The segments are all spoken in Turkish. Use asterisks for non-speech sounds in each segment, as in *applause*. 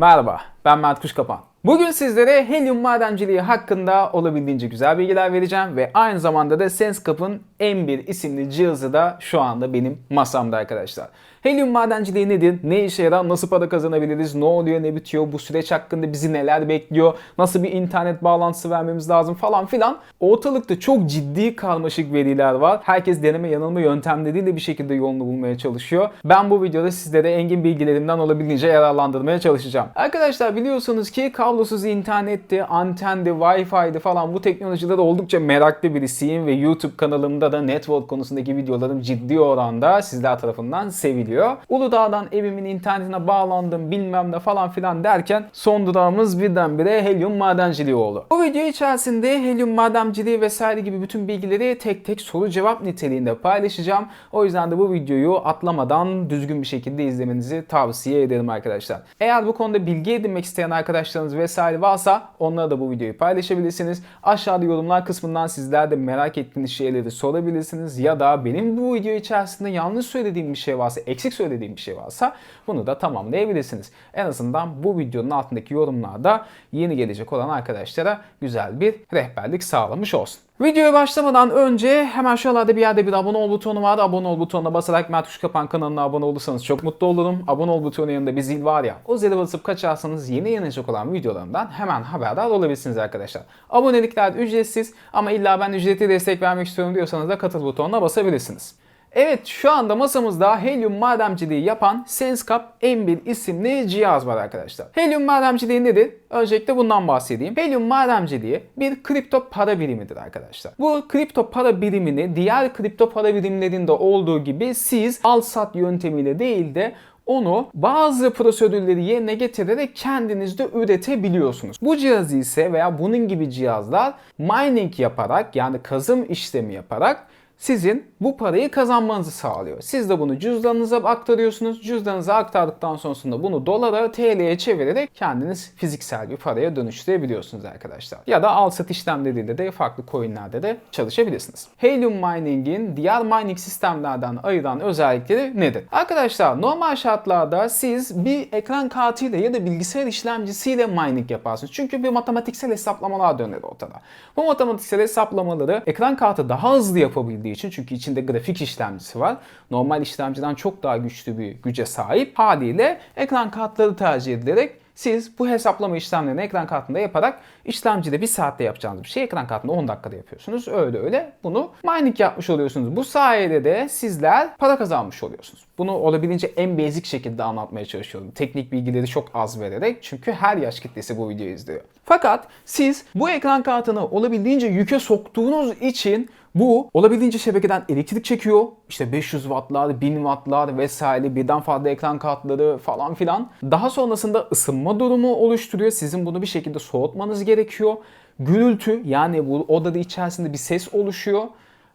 Merhaba, ben Mert Kuşkapan. Bugün sizlere helyum madenciliği hakkında olabildiğince güzel bilgiler vereceğim ve aynı zamanda da SenseCap'ın M1 isimli cihazı da şu anda benim masamda arkadaşlar. Helyum madenciliği nedir? Ne işe yarar? Nasıl para kazanabiliriz? Ne oluyor? Ne bitiyor? Bu süreç hakkında bizi neler bekliyor? Nasıl bir internet bağlantısı vermemiz lazım falan filan. Ortalıkta çok ciddi karmaşık veriler var. Herkes deneme yanılma yöntemleriyle bir şekilde yolunu bulmaya çalışıyor. Ben bu videoda sizlere engin bilgilerimden olabildiğince yararlandırmaya çalışacağım. Arkadaşlar biliyorsunuz ki kablosuz internetti, antendi, wifi'di falan bu teknolojilere oldukça meraklı birisiyim ve YouTube kanalımda da network konusundaki videolarım ciddi oranda sizler tarafından seviliyor. Uludağ'dan evimin internetine bağlandım bilmem ne falan filan derken son durağımız birdenbire helyum madenciliği oldu. Bu video içerisinde helyum madenciliği vesaire gibi bütün bilgileri tek tek soru cevap niteliğinde paylaşacağım. O yüzden de bu videoyu atlamadan düzgün bir şekilde izlemenizi tavsiye ederim arkadaşlar. Eğer bu konuda bilgi edinmek isteyen arkadaşlarınız vesaire varsa onlara da bu videoyu paylaşabilirsiniz. Aşağıda yorumlar kısmından sizler de merak ettiğiniz şeyleri sorabilirsiniz ya da benim bu video içerisinde yanlış söylediğim bir şey varsa, eksik söylediğim bir şey varsa bunu da tamamlayabilirsiniz. En azından bu videonun altındaki yorumlarda yeni gelecek olan arkadaşlara güzel bir rehberlik sağlamış olsun. Videoya başlamadan önce hemen şuralarda bir yerde bir abone ol butonu var. Abone ol butonuna basarak Mert Kuşkapan kanalına abone olursanız çok mutlu olurum. Abone ol butonunun yanında bir zil var ya. O zile basıp kaçarsanız yeni yayınlanacak olan videolarımdan hemen haberdar olabilirsiniz arkadaşlar. Abonelikler ücretsiz ama illa ben ücretli destek vermek istiyorum diyorsanız da katıl butonuna basabilirsiniz. Evet şu anda masamızda helyum madenciliği yapan SenseCap M1 isimli cihaz var arkadaşlar. Helyum madenciliği nedir? Öncelikle bundan bahsedeyim. Helyum madenciliği bir kripto para birimidir arkadaşlar. Bu kripto para birimini diğer kripto para birimlerinde olduğu gibi siz al sat yöntemiyle değil de onu bazı prosedürleri yerine getirerek kendiniz de üretebiliyorsunuz. Bu cihazı ise veya bunun gibi cihazlar mining yaparak yani kazım işlemi yaparak sizin bu parayı kazanmanızı sağlıyor. Siz de bunu cüzdanınıza aktarıyorsunuz. Cüzdanınıza aktardıktan sonrasında bunu dolara, TL'ye çevirerek kendiniz fiziksel bir paraya dönüştürebiliyorsunuz arkadaşlar. Ya da al sat işlemleriyle de farklı coinlerde de çalışabilirsiniz. Helium Mining'in diğer mining sistemlerden ayıran özellikleri nedir? Arkadaşlar normal şartlarda siz bir ekran kartıyla ya da bilgisayar işlemcisiyle mining yaparsınız. Çünkü bir matematiksel hesaplamalar döner ortada. Bu matematiksel hesaplamaları ekran kartı daha hızlı yapabildiği için çünkü içinde grafik işlemcisi var. Normal işlemciden çok daha güçlü bir güce sahip. Haliyle ekran kartları tercih edilerek siz bu hesaplama işlemlerini ekran kartında yaparak işlemcide bir saatte yapacağınız bir şey ekran kartında 10 dakikada yapıyorsunuz. Öyle öyle bunu mining yapmış oluyorsunuz. Bu sayede de sizler para kazanmış oluyorsunuz. Bunu olabildiğince en basic şekilde anlatmaya çalışıyorum. Teknik bilgileri çok az vererek çünkü her yaş kitlesi bu videoyu izliyor. Fakat siz bu ekran kartını olabildiğince yüke soktuğunuz için bu olabildiğince şebekeden elektrik çekiyor. İşte 500 wattlar, 1000 wattlar vesaire birden fazla ekran kartları falan filan. Daha sonrasında ısınma durumu oluşturuyor. Sizin bunu bir şekilde soğutmanız gerekiyor. Gürültü yani bu odada içerisinde bir ses oluşuyor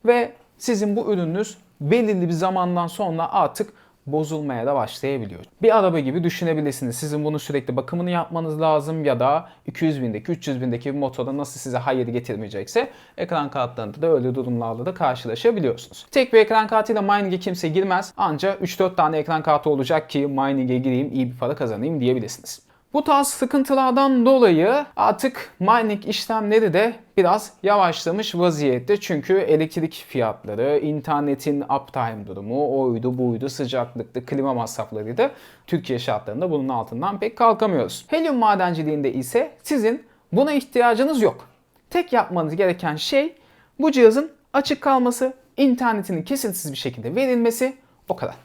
ve sizin bu ürününüz belirli bir zamandan sonra artık bozulmaya da başlayabiliyor. Bir araba gibi düşünebilirsiniz. Sizin bunu sürekli bakımını yapmanız lazım ya da 200 bindeki, 300 bindeki bir motora nasıl size hayır getirmeyecekse ekran kartlarında da öyle durumlarla da karşılaşabiliyorsunuz. Tek bir ekran kartıyla mining'e kimse girmez. Ancak 3-4 tane ekran kartı olacak ki mining'e gireyim, iyi bir para kazanayım diyebilirsiniz. Bu tarz sıkıntılardan dolayı artık mining işlemleri de biraz yavaşlamış vaziyette. Çünkü elektrik fiyatları, internetin uptime durumu, oydu buydu, sıcaklıktı, klima masraflarıydı. Türkiye şartlarında bunun altından pek kalkamıyoruz. Helyum madenciliğinde ise sizin buna ihtiyacınız yok. Tek yapmanız gereken şey bu cihazın açık kalması, internetinin kesintisiz bir şekilde verilmesi o kadar.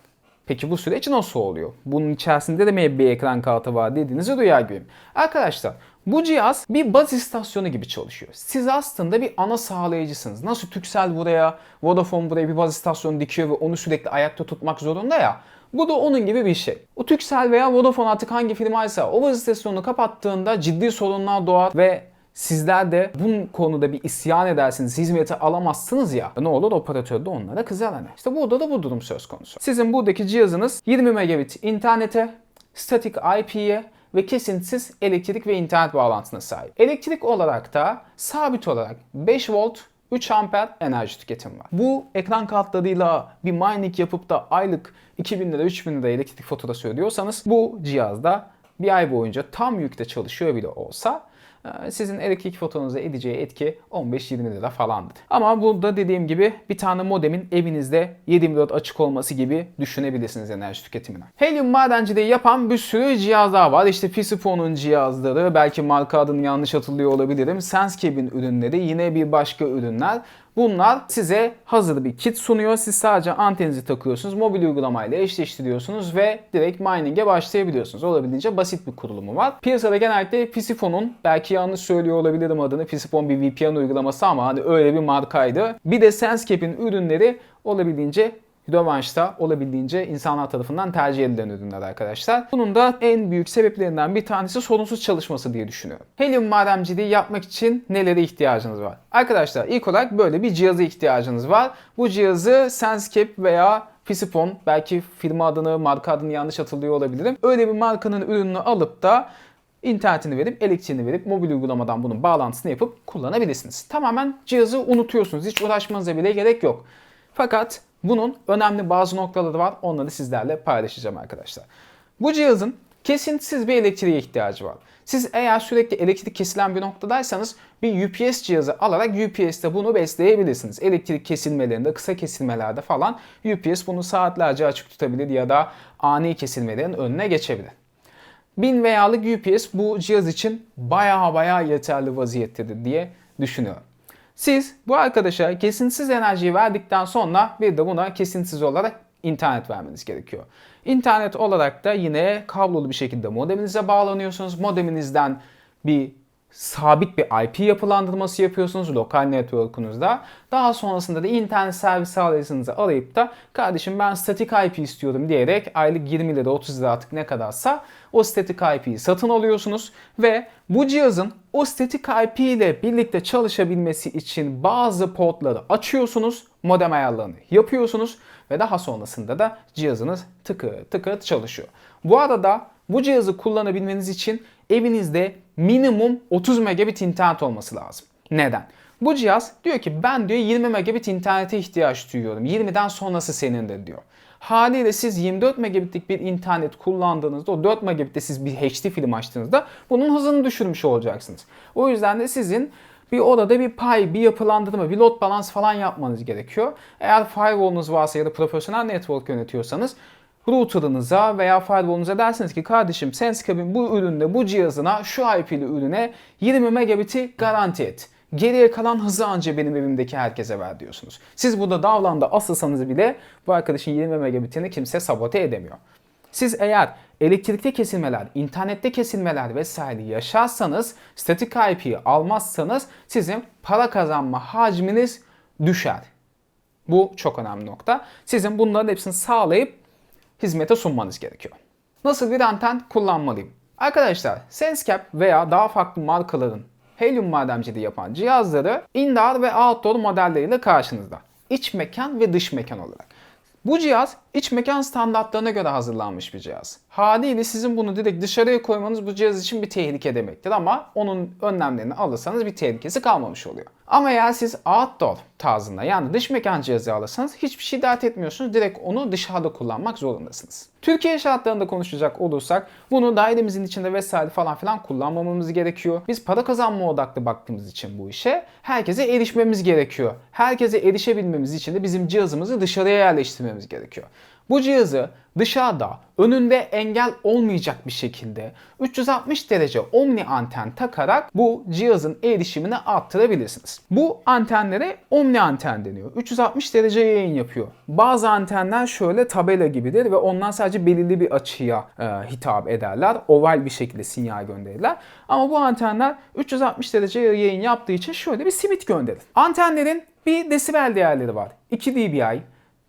Peki bu süreç nasıl oluyor? Bunun içerisinde de mi bir ekran kartı var dediğinizi duyar gibiyim. Arkadaşlar bu cihaz bir baz istasyonu gibi çalışıyor. Siz aslında bir ana sağlayıcısınız. Nasıl Turkcell buraya, Vodafone buraya bir baz istasyonu dikiyor ve onu sürekli ayakta tutmak zorunda ya. Bu da onun gibi bir şey. O Turkcell veya Vodafone artık hangi firmaysa o baz istasyonunu kapattığında ciddi sorunlar doğar ve Sizler de bu konuda bir isyan edersiniz, hizmeti alamazsınız ya. Ne olur operatör de onlara kızar hani. İşte burada da bu durum söz konusu. Sizin buradaki cihazınız 20 megabit internete, statik IP'ye ve kesintisiz elektrik ve internet bağlantısına sahip. Elektrik olarak da sabit olarak 5 volt 3 amper enerji tüketim var. Bu ekran kartlarıyla bir mining yapıp da aylık 2000 lira 3000 lira elektrik faturası ödüyorsanız bu cihazda bir ay boyunca tam yükte çalışıyor bile olsa sizin elektrik faturanıza edeceği etki 15-20 lira falandır. Ama burada dediğim gibi bir tane modemin evinizde 7/24 açık olması gibi düşünebilirsiniz enerji tüketimini. Helium madenciliği yapan bir sürü cihaz daha var. İşte Fisifon'un cihazları, belki marka adını yanlış hatırlıyor olabilirim. Senscape'in ürünleri, yine bir başka ürünler. Bunlar size hazır bir kit sunuyor. Siz sadece anteninizi takıyorsunuz, mobil uygulamayla eşleştiriyorsunuz ve direkt mining'e başlayabiliyorsunuz. Olabildiğince basit bir kurulumu var. Piyasada genellikle Fisifon'un, belki yanlış söylüyor olabilirim adını, Fisifon bir VPN uygulaması ama hani öyle bir markaydı. Bir de Senscape'in ürünleri olabildiğince Rövanşta olabildiğince insanlar tarafından tercih edilen ürünler arkadaşlar. Bunun da en büyük sebeplerinden bir tanesi sorunsuz çalışması diye düşünüyorum. Helium madenciliği yapmak için nelere ihtiyacınız var? Arkadaşlar ilk olarak böyle bir cihaza ihtiyacınız var. Bu cihazı Senscape veya Fisifon, belki firma adını, marka adını yanlış hatırlıyor olabilirim. Öyle bir markanın ürününü alıp da internetini verip, elektriğini verip, mobil uygulamadan bunun bağlantısını yapıp kullanabilirsiniz. Tamamen cihazı unutuyorsunuz. Hiç uğraşmanıza bile gerek yok. Fakat bunun önemli bazı noktaları var. Onları sizlerle paylaşacağım arkadaşlar. Bu cihazın kesintisiz bir elektriğe ihtiyacı var. Siz eğer sürekli elektrik kesilen bir noktadaysanız bir UPS cihazı alarak UPS'te bunu besleyebilirsiniz. Elektrik kesilmelerinde, kısa kesilmelerde falan UPS bunu saatlerce açık tutabilir ya da ani kesilmelerin önüne geçebilir. 1000 veyalık UPS bu cihaz için baya baya yeterli vaziyettedir diye düşünüyorum. Siz bu arkadaşa kesintisiz enerjiyi verdikten sonra bir de buna kesintisiz olarak internet vermeniz gerekiyor. İnternet olarak da yine kablolu bir şekilde modeminize bağlanıyorsunuz. Modeminizden bir sabit bir IP yapılandırması yapıyorsunuz lokal network'unuzda. Daha sonrasında da internet servis sağlayıcınızı arayıp da kardeşim ben statik IP istiyorum diyerek aylık 20 lira 30 lira artık ne kadarsa o statik IP'yi satın alıyorsunuz ve bu cihazın o statik IP ile birlikte çalışabilmesi için bazı portları açıyorsunuz, modem ayarlarını yapıyorsunuz ve daha sonrasında da cihazınız tıkır tıkır çalışıyor. Bu arada bu cihazı kullanabilmeniz için evinizde minimum 30 megabit internet olması lazım. Neden? Bu cihaz diyor ki ben diyor 20 megabit internete ihtiyaç duyuyorum. 20'den sonrası senindir diyor. Haliyle siz 24 megabitlik bir internet kullandığınızda o 4 megabitte siz bir HD film açtığınızda bunun hızını düşürmüş olacaksınız. O yüzden de sizin bir odada bir pay, bir yapılandırma, bir load balans falan yapmanız gerekiyor. Eğer firewall'unuz varsa ya da profesyonel network yönetiyorsanız router'ınıza veya firewall'unuza dersiniz ki kardeşim Senscape'in bu üründe, bu cihazına, şu IP'li ürüne 20 megabit'i garanti et. Geriye kalan hızı anca benim evimdeki herkese ver diyorsunuz. Siz burada davlanda asılsanız bile bu arkadaşın 20 megabitini kimse sabote edemiyor. Siz eğer elektrikte kesilmeler, internette kesilmeler vesaire yaşarsanız, statik IP'yi almazsanız sizin para kazanma hacminiz düşer. Bu çok önemli nokta. Sizin bunların hepsini sağlayıp hizmete sunmanız gerekiyor. Nasıl bir anten kullanmalıyım? Arkadaşlar Senscape veya daha farklı markaların helyum madenciliği yapan cihazları indoor ve outdoor modelleriyle karşınızda. İç mekan ve dış mekan olarak. Bu cihaz iç mekan standartlarına göre hazırlanmış bir cihaz. Haliyle sizin bunu direkt dışarıya koymanız bu cihaz için bir tehlike demektir ama onun önlemlerini alırsanız bir tehlikesi kalmamış oluyor. Ama eğer siz outdoor tarzında yani dış mekan cihazı alırsanız hiçbir şey dert etmiyorsunuz. Direkt onu dışarıda kullanmak zorundasınız. Türkiye şartlarında konuşacak olursak bunu dairemizin içinde vesaire falan filan kullanmamamız gerekiyor. Biz para kazanma odaklı baktığımız için bu işe herkese erişmemiz gerekiyor. Herkese erişebilmemiz için de bizim cihazımızı dışarıya yerleştirmemiz gerekiyor. Bu cihazı dışarıda önünde engel olmayacak bir şekilde 360 derece omni anten takarak bu cihazın erişimini arttırabilirsiniz. Bu antenlere omni anten deniyor. 360 derece yayın yapıyor. Bazı antenler şöyle tabela gibidir ve ondan sadece belirli bir açıya e, hitap ederler. Oval bir şekilde sinyal gönderirler. Ama bu antenler 360 derece yayın yaptığı için şöyle bir simit gönderir. Antenlerin bir desibel değerleri var. 2 dBi,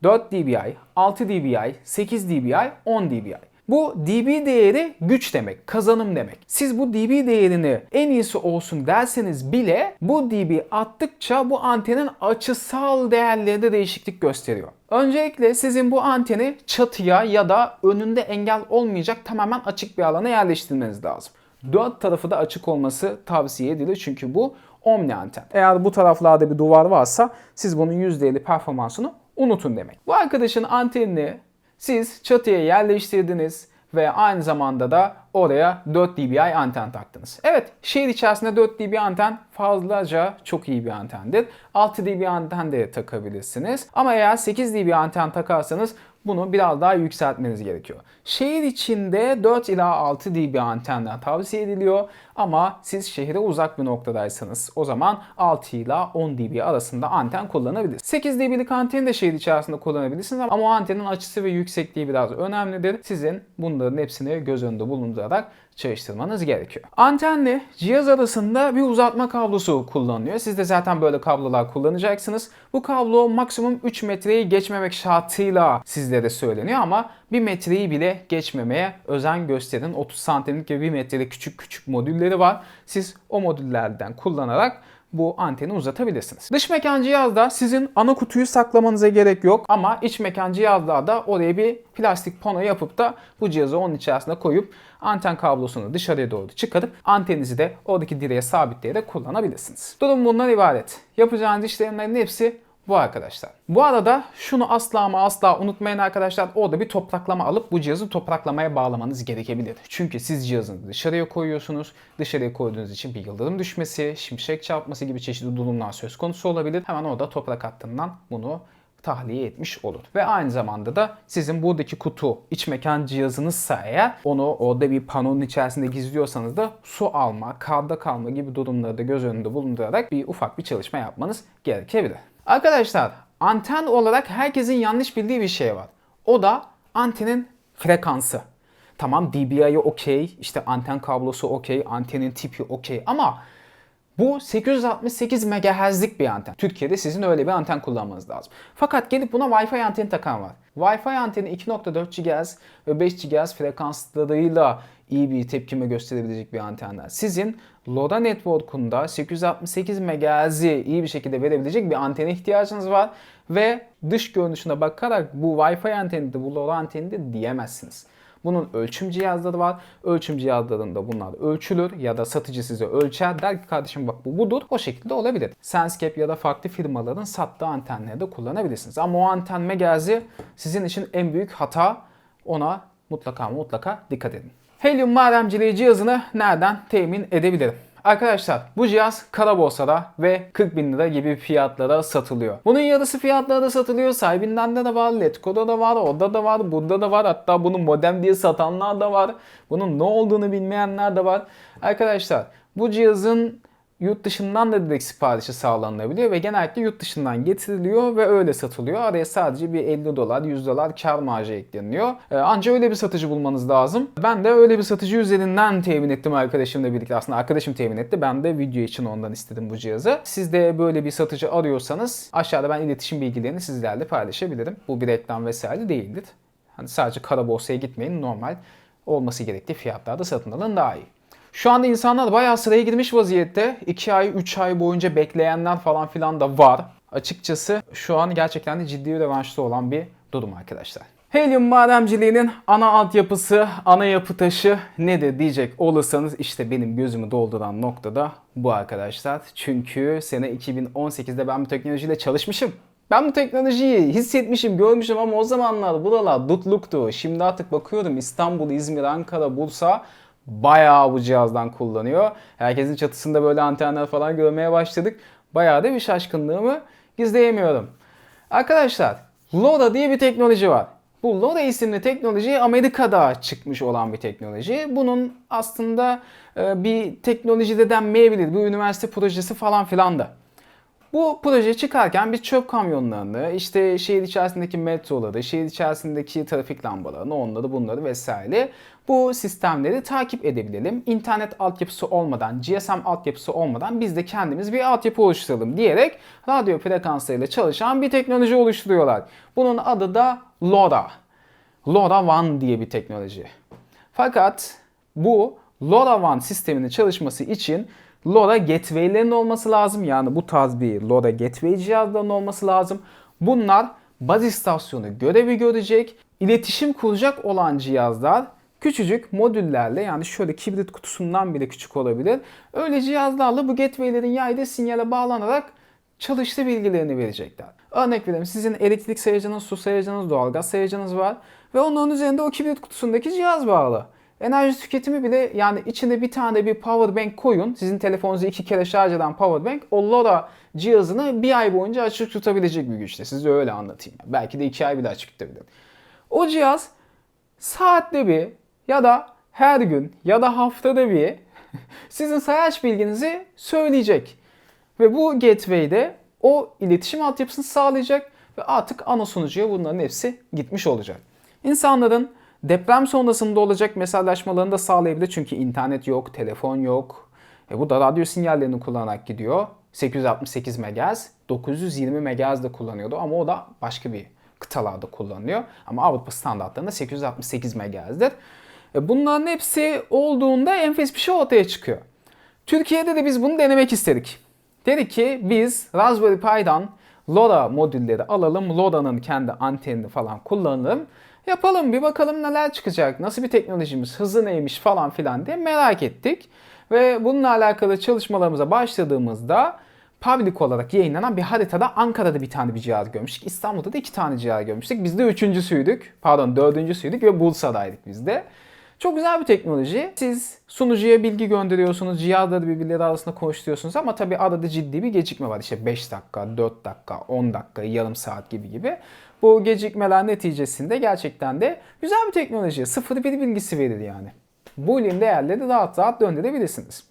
4 dBi, 6 dBi, 8 dBi, 10 dBi. Bu dB değeri güç demek, kazanım demek. Siz bu dB değerini en iyisi olsun derseniz bile bu dB arttıkça bu antenin açısal değerlerinde değişiklik gösteriyor. Öncelikle sizin bu anteni çatıya ya da önünde engel olmayacak tamamen açık bir alana yerleştirmeniz lazım. Dört tarafı da açık olması tavsiye edilir çünkü bu omni anten. Eğer bu taraflarda bir duvar varsa siz bunun %50 performansını unutun demek. Bu arkadaşın antenini siz çatıya yerleştirdiniz ve aynı zamanda da oraya 4 dBi anten taktınız. Evet şehir içerisinde 4 dB anten fazlaca çok iyi bir antendir. 6 dB anten de takabilirsiniz. Ama eğer 8 dB anten takarsanız bunu biraz daha yükseltmeniz gerekiyor. Şehir içinde 4 ila 6 dB antenler tavsiye ediliyor ama siz şehire uzak bir noktadaysanız o zaman 6 ila 10 dB arasında anten kullanabilirsiniz. 8 dB'lik anteni de şehir içerisinde kullanabilirsiniz ama o antenin açısı ve yüksekliği biraz önemlidir. Sizin bunların hepsini göz önünde bulundurarak çalıştırmanız gerekiyor. Antenle cihaz arasında bir uzatma kablosu kullanılıyor. Siz de zaten böyle kablolar kullanacaksınız. Bu kablo maksimum 3 metreyi geçmemek şartıyla sizlere söyleniyor ama 1 metreyi bile geçmemeye özen gösterin. 30 santimlik ve 1 metrelik küçük küçük modülleri var. Siz o modüllerden kullanarak bu anteni uzatabilirsiniz. Dış mekan cihazda sizin ana kutuyu saklamanıza gerek yok ama iç mekan cihazlarda oraya bir plastik pano yapıp da bu cihazı onun içerisine koyup anten kablosunu dışarıya doğru çıkarıp antenizi de oradaki direğe sabitleyerek kullanabilirsiniz. Durum bundan ibaret. Yapacağınız işlemlerin hepsi bu arkadaşlar. Bu arada şunu asla ama asla unutmayın arkadaşlar. Orada bir topraklama alıp bu cihazı topraklamaya bağlamanız gerekebilir. Çünkü siz cihazını dışarıya koyuyorsunuz. Dışarıya koyduğunuz için bir yıldırım düşmesi, şimşek çarpması gibi çeşitli durumlar söz konusu olabilir. Hemen orada toprak hattından bunu tahliye etmiş olur. Ve aynı zamanda da sizin buradaki kutu iç mekan cihazınızsa eğer onu orada bir panonun içerisinde gizliyorsanız da su alma, karda kalma gibi durumları da göz önünde bulundurarak bir ufak bir çalışma yapmanız gerekebilir. Arkadaşlar anten olarak herkesin yanlış bildiği bir şey var. O da antenin frekansı. Tamam DBI'yi okey, işte anten kablosu okey, antenin tipi okey ama bu 868 MHz'lik bir anten. Türkiye'de sizin öyle bir anten kullanmanız lazım. Fakat gelip buna Wi-Fi anteni takan var. Wi-Fi anteni 2.4 GHz ve 5 GHz frekanslarıyla iyi bir tepkime gösterebilecek bir antenler. Sizin LoRa network'unda 868 MHz'i iyi bir şekilde verebilecek bir antene ihtiyacınız var ve dış görünüşüne bakarak bu Wi-Fi anteni bu LoRa anteni diyemezsiniz. Bunun ölçüm cihazları var. Ölçüm cihazlarında bunlar ölçülür ya da satıcı size ölçer. Der ki kardeşim bak bu budur. O şekilde olabilir. Senscape ya da farklı firmaların sattığı antenleri de kullanabilirsiniz. Ama o anten megazi sizin için en büyük hata. Ona mutlaka mutlaka dikkat edin. Helium madenciliği cihazını nereden temin edebilirim? Arkadaşlar bu cihaz kara borsada ve 40 bin lira gibi fiyatlara satılıyor. Bunun yarısı fiyatlara satılıyor. Sahibinden de, de var, Letgo'da da var, orada da var, burada da var. Hatta bunu modem diye satanlar da var. Bunun ne olduğunu bilmeyenler de var. Arkadaşlar bu cihazın yurt dışından da direkt siparişi sağlanabiliyor ve genellikle yurt dışından getiriliyor ve öyle satılıyor. Araya sadece bir 50 dolar, 100 dolar kar marjı ekleniyor. Ee, Anca öyle bir satıcı bulmanız lazım. Ben de öyle bir satıcı üzerinden temin ettim arkadaşımla birlikte. Aslında arkadaşım temin etti. Ben de video için ondan istedim bu cihazı. Siz de böyle bir satıcı arıyorsanız aşağıda ben iletişim bilgilerini sizlerle paylaşabilirim. Bu bir reklam vesaire değildir. Hani sadece kara borsaya gitmeyin. Normal olması gerektiği fiyatlarda satın alın daha iyi. Şu anda insanlar bayağı sıraya girmiş vaziyette. 2 ay, 3 ay boyunca bekleyenler falan filan da var. Açıkçası şu an gerçekten de ciddi revanşta olan bir durum arkadaşlar. Helyum madenciliğinin ana altyapısı, ana yapı taşı nedir diyecek olursanız işte benim gözümü dolduran noktada bu arkadaşlar. Çünkü sene 2018'de ben bu teknolojiyle çalışmışım. Ben bu teknolojiyi hissetmişim, görmüşüm ama o zamanlar buralar dutluktu. Şimdi artık bakıyorum İstanbul, İzmir, Ankara, Bursa bayağı bu cihazdan kullanıyor. Herkesin çatısında böyle antenler falan görmeye başladık. Bayağı da bir şaşkınlığımı gizleyemiyorum. Arkadaşlar LoRa diye bir teknoloji var. Bu LoRa isimli teknoloji Amerika'da çıkmış olan bir teknoloji. Bunun aslında e, bir teknoloji de denmeyebilir. Bir üniversite projesi falan filan da. Bu proje çıkarken biz çöp kamyonlarını, işte şehir içerisindeki metroları, şehir içerisindeki trafik lambalarını, onları bunları vesaire bu sistemleri takip edebilelim. İnternet altyapısı olmadan, GSM altyapısı olmadan biz de kendimiz bir altyapı oluşturalım diyerek radyo frekanslarıyla çalışan bir teknoloji oluşturuyorlar. Bunun adı da LoRa. LoRa One diye bir teknoloji. Fakat bu LoRaWAN sisteminin çalışması için LoRa gateway'lerin olması lazım. Yani bu tarz bir LoRa gateway cihazlarının olması lazım. Bunlar baz istasyonu görevi görecek, iletişim kuracak olan cihazlar küçücük modüllerle yani şöyle kibrit kutusundan bile küçük olabilir. Öyle cihazlarla bu gateway'lerin yaydığı sinyale bağlanarak çalıştı bilgilerini verecekler. Örnek vereyim sizin elektrik sayacınız, su sayacınız, doğalgaz sayacınız var ve onun üzerinde o kibrit kutusundaki cihaz bağlı. Enerji tüketimi bile yani içine bir tane bir power bank koyun. Sizin telefonunuzu iki kere şarj eden power bank o LoRa cihazını bir ay boyunca açık tutabilecek bir güçte. Size öyle anlatayım. Belki de iki ay bile açık tutabilir. O cihaz saatte bir ya da her gün ya da haftada bir *laughs* sizin sayaç bilginizi söyleyecek. Ve bu gateway'de o iletişim altyapısını sağlayacak ve artık ana sunucuya bunların hepsi gitmiş olacak. İnsanların deprem sonrasında olacak mesajlaşmalarını da sağlayabilir çünkü internet yok, telefon yok. E bu da radyo sinyallerini kullanarak gidiyor. 868 MHz, 920 MHz de kullanıyordu ama o da başka bir kıtalarda kullanılıyor. Ama Avrupa standartlarında 868 MHz'dir. E bunların hepsi olduğunda enfes bir şey ortaya çıkıyor. Türkiye'de de biz bunu denemek istedik. Dedik ki biz Raspberry Pi'dan LoRa modülleri alalım. LoRa'nın kendi antenini falan kullanalım. Yapalım bir bakalım neler çıkacak, nasıl bir teknolojimiz, hızı neymiş falan filan diye merak ettik. Ve bununla alakalı çalışmalarımıza başladığımızda public olarak yayınlanan bir haritada Ankara'da bir tane bir cihaz görmüştük. İstanbul'da da iki tane cihaz görmüştük. Biz de üçüncüsüydük. Pardon dördüncüsüydük ve Bursa'daydık biz de. Çok güzel bir teknoloji. Siz sunucuya bilgi gönderiyorsunuz, cihazları birbirleri arasında konuşturuyorsunuz ama tabii arada ciddi bir gecikme var. İşte 5 dakika, 4 dakika, 10 dakika, yarım saat gibi gibi. Bu gecikmeler neticesinde gerçekten de güzel bir teknoloji. Sıfır bir bilgisi verir yani. Boolean değerleri rahat rahat döndürebilirsiniz.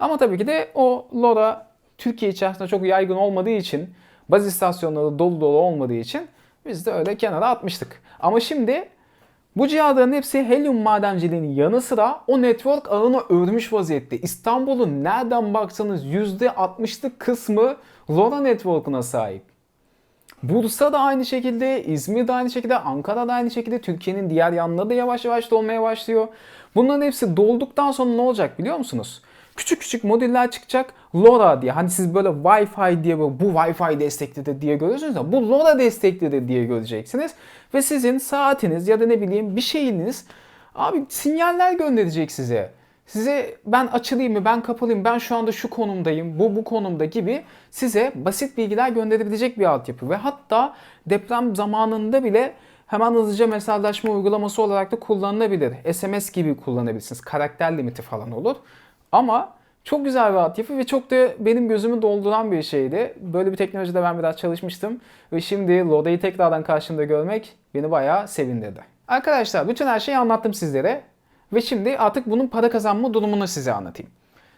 Ama tabii ki de o LoRa Türkiye içerisinde çok yaygın olmadığı için, baz istasyonları dolu dolu olmadığı için biz de öyle kenara atmıştık. Ama şimdi bu cihazların hepsi helyum madenciliğinin yanı sıra o network ağına örmüş vaziyette. İstanbul'un nereden baksanız %60'lık kısmı LoRa network'una sahip. Bursa da aynı şekilde, İzmir de aynı şekilde, Ankara da aynı şekilde, Türkiye'nin diğer yanları da yavaş yavaş dolmaya başlıyor. Bunların hepsi dolduktan sonra ne olacak biliyor musunuz? Küçük küçük modüller çıkacak LoRa diye. Hani siz böyle Wi-Fi diye böyle, bu Wi-Fi desteklidir diye görüyorsunuz ya bu LoRa desteklidir diye göreceksiniz. Ve sizin saatiniz ya da ne bileyim bir şeyiniz abi sinyaller gönderecek size. Size ben açılayım mı, ben kapalıyım, ben şu anda şu konumdayım, bu bu konumda gibi size basit bilgiler gönderebilecek bir altyapı. Ve hatta deprem zamanında bile hemen hızlıca mesajlaşma uygulaması olarak da kullanılabilir. SMS gibi kullanabilirsiniz. Karakter limiti falan olur. Ama çok güzel bir altyapı ve çok da benim gözümü dolduran bir şeydi. Böyle bir teknolojide ben biraz çalışmıştım. Ve şimdi Loda'yı tekrardan karşımda görmek beni bayağı sevindirdi. Arkadaşlar bütün her şeyi anlattım sizlere. Ve şimdi artık bunun para kazanma durumunu size anlatayım.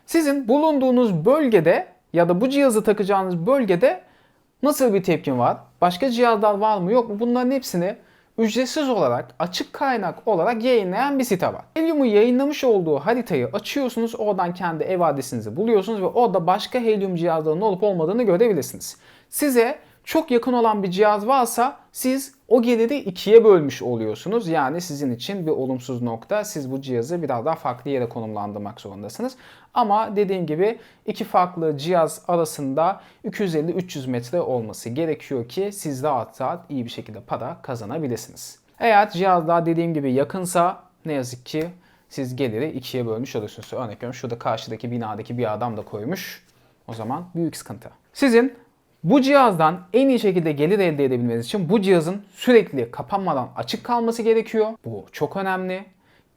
Sizin bulunduğunuz bölgede ya da bu cihazı takacağınız bölgede nasıl bir tepkin var? Başka cihazlar var mı yok mu? Bunların hepsini ücretsiz olarak açık kaynak olarak yayınlayan bir site var. Helium'u yayınlamış olduğu haritayı açıyorsunuz. Oradan kendi ev adresinizi buluyorsunuz ve orada başka Helium cihazlarının olup olmadığını görebilirsiniz. Size çok yakın olan bir cihaz varsa siz o geliri ikiye bölmüş oluyorsunuz. Yani sizin için bir olumsuz nokta. Siz bu cihazı biraz daha farklı yere konumlandırmak zorundasınız. Ama dediğim gibi iki farklı cihaz arasında 250-300 metre olması gerekiyor ki siz rahat rahat iyi bir şekilde para kazanabilirsiniz. Eğer cihazlar dediğim gibi yakınsa ne yazık ki siz geliri ikiye bölmüş oluyorsunuz. Örnek veriyorum şurada karşıdaki binadaki bir adam da koymuş. O zaman büyük sıkıntı. Sizin bu cihazdan en iyi şekilde gelir elde edebilmeniz için bu cihazın sürekli kapanmadan açık kalması gerekiyor. Bu çok önemli.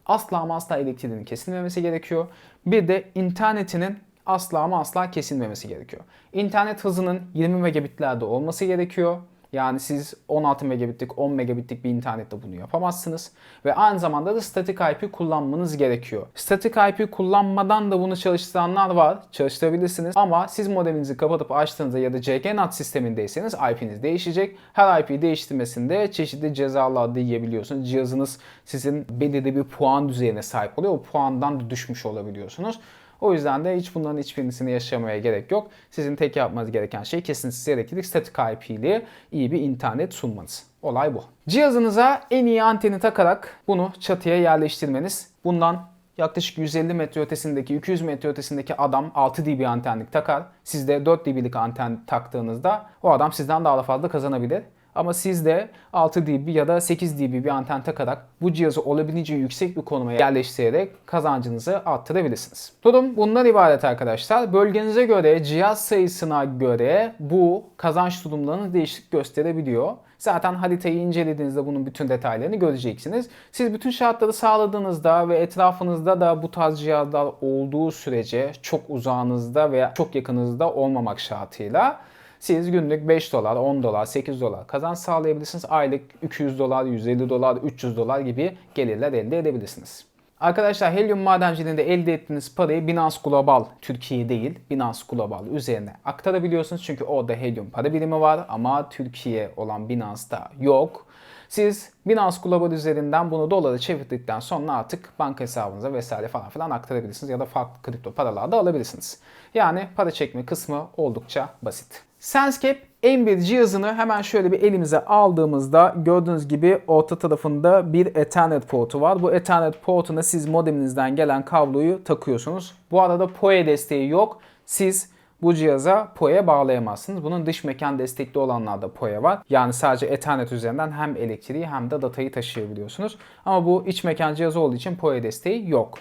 Asla ama asla elektriğinin kesilmemesi gerekiyor. Bir de internetinin asla ama asla kesilmemesi gerekiyor. İnternet hızının 20 megabitlerde olması gerekiyor. Yani siz 16 megabitlik, 10 megabitlik bir internette bunu yapamazsınız. Ve aynı zamanda da statik IP kullanmanız gerekiyor. Statik IP kullanmadan da bunu çalıştıranlar var. Çalıştırabilirsiniz. Ama siz modeminizi kapatıp açtığınızda ya da CGNAT sistemindeyseniz IP'niz değişecek. Her IP değiştirmesinde çeşitli cezalar da. Cihazınız sizin belirli bir puan düzeyine sahip oluyor. O puandan da düşmüş olabiliyorsunuz. O yüzden de hiç bunların hiçbirisini yaşamaya gerek yok. Sizin tek yapmanız gereken şey kesintisiz elektrik statik IP ile iyi bir internet sunmanız. Olay bu. Cihazınıza en iyi anteni takarak bunu çatıya yerleştirmeniz. Bundan yaklaşık 150 metre ötesindeki, 200 metre ötesindeki adam 6 dB antenlik takar. Siz de 4 dB'lik anten taktığınızda o adam sizden daha da fazla kazanabilir. Ama siz de 6 dB ya da 8 dB bir anten takarak bu cihazı olabildiğince yüksek bir konuma yerleştirerek kazancınızı arttırabilirsiniz. Durum bundan ibaret arkadaşlar. Bölgenize göre, cihaz sayısına göre bu kazanç durumlarınız değişiklik gösterebiliyor. Zaten haritayı incelediğinizde bunun bütün detaylarını göreceksiniz. Siz bütün şartları sağladığınızda ve etrafınızda da bu tarz cihazlar olduğu sürece çok uzağınızda veya çok yakınızda olmamak şartıyla siz günlük 5 dolar, 10 dolar, 8 dolar kazanç sağlayabilirsiniz. Aylık 200 dolar, 150 dolar, 300 dolar gibi gelirler elde edebilirsiniz. Arkadaşlar helyum madenciliğinde elde ettiğiniz parayı Binance Global, Türkiye değil Binance Global üzerine aktarabiliyorsunuz. Çünkü orada helyum para birimi var ama Türkiye olan Binance'da yok. Siz Binance Global üzerinden bunu dolara çevirdikten sonra artık banka hesabınıza vesaire falan filan aktarabilirsiniz ya da farklı kripto paralar da alabilirsiniz. Yani para çekme kısmı oldukça basit. Senscape M1 cihazını hemen şöyle bir elimize aldığımızda gördüğünüz gibi orta tarafında bir Ethernet portu var. Bu Ethernet portuna siz modeminizden gelen kabloyu takıyorsunuz. Bu arada PoE desteği yok. Siz bu cihaza PoE bağlayamazsınız. Bunun dış mekan destekli olanlarda PoE var. Yani sadece Ethernet üzerinden hem elektriği hem de datayı taşıyabiliyorsunuz. Ama bu iç mekan cihazı olduğu için PoE desteği yok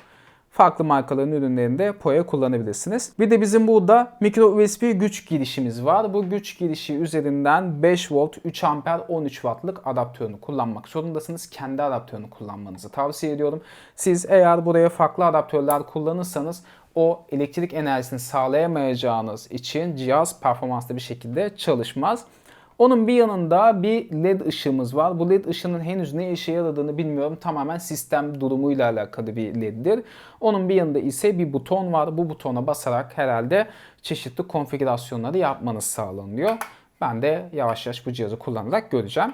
farklı markaların ürünlerinde PoE kullanabilirsiniz. Bir de bizim burada micro USB güç girişimiz var. Bu güç girişi üzerinden 5 volt, 3 amper, 13 wattlık adaptörünü kullanmak zorundasınız. Kendi adaptörünü kullanmanızı tavsiye ediyorum. Siz eğer buraya farklı adaptörler kullanırsanız o elektrik enerjisini sağlayamayacağınız için cihaz performanslı bir şekilde çalışmaz. Onun bir yanında bir led ışığımız var. Bu led ışığının henüz ne işe yaradığını bilmiyorum. Tamamen sistem durumuyla alakalı bir leddir. Onun bir yanında ise bir buton var. Bu butona basarak herhalde çeşitli konfigürasyonları yapmanız sağlanıyor. Ben de yavaş yavaş bu cihazı kullanarak göreceğim.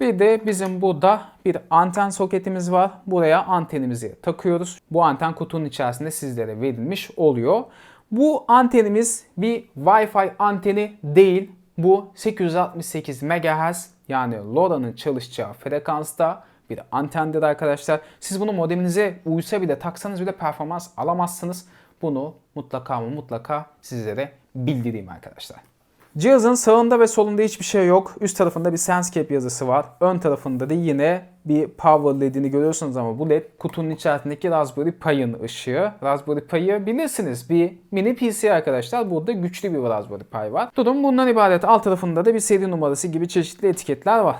Bir de bizim burada bir anten soketimiz var. Buraya antenimizi takıyoruz. Bu anten kutunun içerisinde sizlere verilmiş oluyor. Bu antenimiz bir Wi-Fi anteni değil. Bu 868 MHz yani LoRa'nın çalışacağı frekansta bir antendir arkadaşlar. Siz bunu modeminize uysa bile taksanız bile performans alamazsınız. Bunu mutlaka mı mutlaka sizlere bildireyim arkadaşlar. Cihazın sağında ve solunda hiçbir şey yok. Üst tarafında bir Senscape yazısı var. Ön tarafında da yine bir power ledini görüyorsunuz ama bu led kutunun içerisindeki Raspberry Pi'ın ışığı. Raspberry Pi'yi bilirsiniz. Bir mini PC arkadaşlar. Burada güçlü bir Raspberry Pi var. Durum bundan ibaret. Alt tarafında da bir seri numarası gibi çeşitli etiketler var.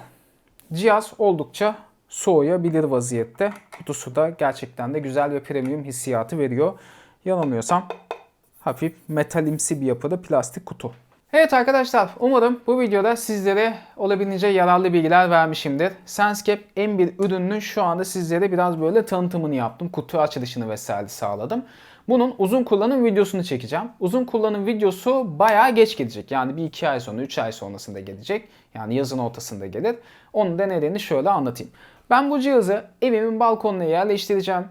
Cihaz oldukça soğuyabilir vaziyette. Kutusu da gerçekten de güzel ve premium hissiyatı veriyor. Yanılmıyorsam hafif metalimsi bir yapıda plastik kutu. Evet arkadaşlar umarım bu videoda sizlere olabildiğince yararlı bilgiler vermişimdir. Senscape M1 ürününün şu anda sizlere biraz böyle tanıtımını yaptım. Kutu açılışını vesaire sağladım. Bunun uzun kullanım videosunu çekeceğim. Uzun kullanım videosu bayağı geç gelecek. Yani bir iki ay sonra, üç ay sonrasında gelecek. Yani yazın ortasında gelir. Onun da nedenini şöyle anlatayım. Ben bu cihazı evimin balkonuna yerleştireceğim.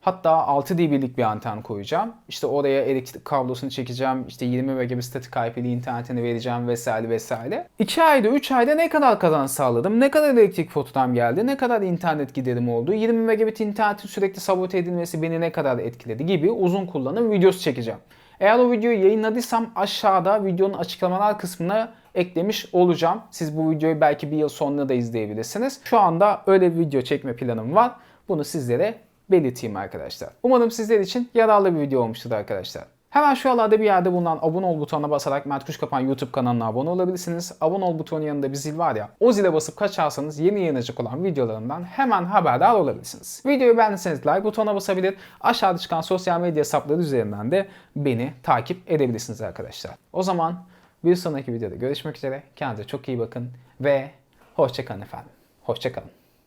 Hatta 6 dB'lik bir anten koyacağım. İşte oraya elektrik kablosunu çekeceğim. İşte 20 megabit statik IP'li internetini vereceğim vesaire vesaire. 2 ayda 3 ayda ne kadar kazanç sağladım? Ne kadar elektrik faturam geldi? Ne kadar internet giderim oldu? 20 megabit internetin sürekli sabote edilmesi beni ne kadar etkiledi gibi uzun kullanım videosu çekeceğim. Eğer o videoyu yayınladıysam aşağıda videonun açıklamalar kısmına eklemiş olacağım. Siz bu videoyu belki bir yıl sonra da izleyebilirsiniz. Şu anda öyle bir video çekme planım var. Bunu sizlere belirteyim arkadaşlar. Umarım sizler için yararlı bir video olmuştur arkadaşlar. Hemen şu alarda bir yerde bulunan abone ol butonuna basarak Mert Kuşkapan YouTube kanalına abone olabilirsiniz. Abone ol butonun yanında bir zil var ya o zile basıp kaçarsanız yeni yayınlanacak olan videolarımdan hemen haberdar olabilirsiniz. Videoyu beğendiyseniz like butonuna basabilir. Aşağıda çıkan sosyal medya hesapları üzerinden de beni takip edebilirsiniz arkadaşlar. O zaman bir sonraki videoda görüşmek üzere. Kendinize çok iyi bakın ve hoşçakalın efendim. Hoşçakalın.